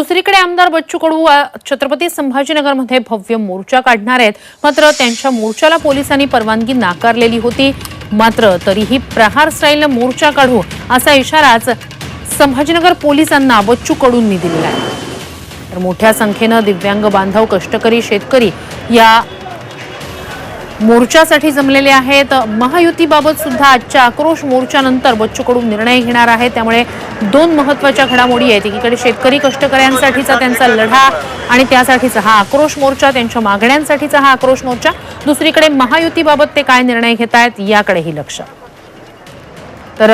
दुसरीकडे आमदार बच्चू कडू छत्रपती संभाजीनगरमध्ये भव्य मोर्चा काढणार आहेत. मात्र त्यांच्या मोर्चाला पोलिसांनी परवानगी नाकारलेली होती. मात्र तरीही प्रहार स्टाईलनं मोर्चा काढू असा इशाराच संभाजीनगर पोलिसांना बच्चू कडूंनी दिलेला आहे. तर मोठ्या संख्येनं दिव्यांग बांधव कष्टकरी शेतकरी या मोर्चासाठी जमलेले आहेत. महायुतीबाबत सुद्धा आजच्या आक्रोश मोर्चानंतर बच्चूकडून निर्णय घेणार आहे त्यामुळे दोन महत्त्वाच्या घडामोडी आहेत. एकीकडे शेतकरी कष्टकऱ्यांसाठीचा त्यांचा लढा आणि त्यासाठीचा हा आक्रोश मोर्चा त्यांच्या मागण्यांसाठीचा हा आक्रोश मोर्चा. दुसरीकडे महायुतीबाबत ते काय निर्णय घेत आहेत याकडेही लक्ष. तर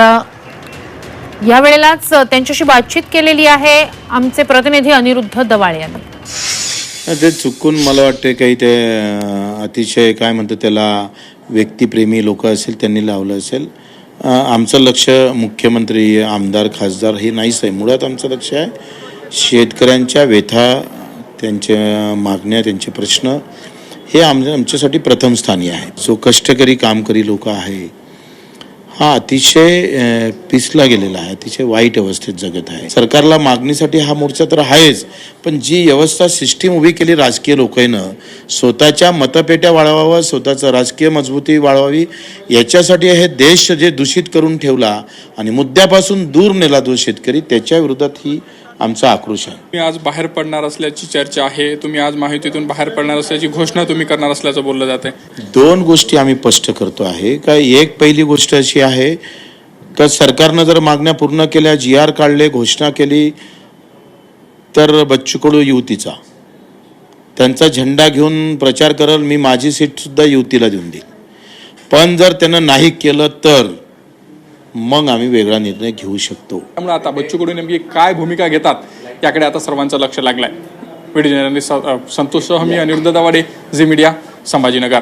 यावेळेलाच त्यांच्याशी बातचीत केलेली आहे आमचे प्रतिनिधी अनिरुद्ध दवाळे यांनी. ते चुकून मला वाटते काही ते अतिशय काय म्हणतात त्याला व्यक्तिप्रेमी लोक असेल त्यांनी लावलं असेल. आमचं लक्ष मुख्यमंत्री आमदार खासदार हे नाहीच आहे. मुळात आमचं लक्ष आहे शेतकऱ्यांच्या व्यथा त्यांच्या मागण्या त्यांचे प्रश्न. हे आम आमच्यासाठी प्रथम स्थानी आहे. जो कष्टकरी कामकरी लोक आहे हा अतिशय पिसला गेलेला आहे. अतिशय वाईट अवस्थेत जगत आहे. सरकारला मागणीसाठी हा मोर्चा तर आहेच पण जी व्यवस्था सिस्टीम उभी केली राजकीय लोकांनं स्वतःच्या मतपेट्या वाढवाव्या स्वतःचं राजकीय मजबूती वाढवावी याच्यासाठी हे देश जे दूषित करून ठेवला आणि मुद्द्यापासून दूर नेला तो शेतकरी त्याच्या विरोधात ही आमचा आक्रोश आहे तुम्ही आज बाहेर पडणार असल्याची चर्चा आहे तुम्ही आज माहितीतून बाहेर पडणार असल्याची घोषणा तुम्ही करणार असल्याचं बोललं जात आहे दोन गोष्टी आम्ही स्पष्ट करतो आहे. का एक पहिली गोष्ट अशी आहे का सरकारनं जर मागण्या पूर्ण केल्या जी आर काढले घोषणा केली तर बच्चू कडू युवतीचा त्यांचा झेंडा घेऊन प्रचार करल मी माझी सीट सुद्धा युवतीला देऊन देईन पण जर त्यानं नाही केलं तर मग आम्ही वेगळा निर्णय घेऊ शकतो. त्यामुळे आता बच्चू कडू नेमकी काय भूमिका घेतात याकडे आता सर्वांचं लक्ष लागलंय. Video journalist Santosh Sahmi Aniruddha Dawade Zee media Sambhajinagar.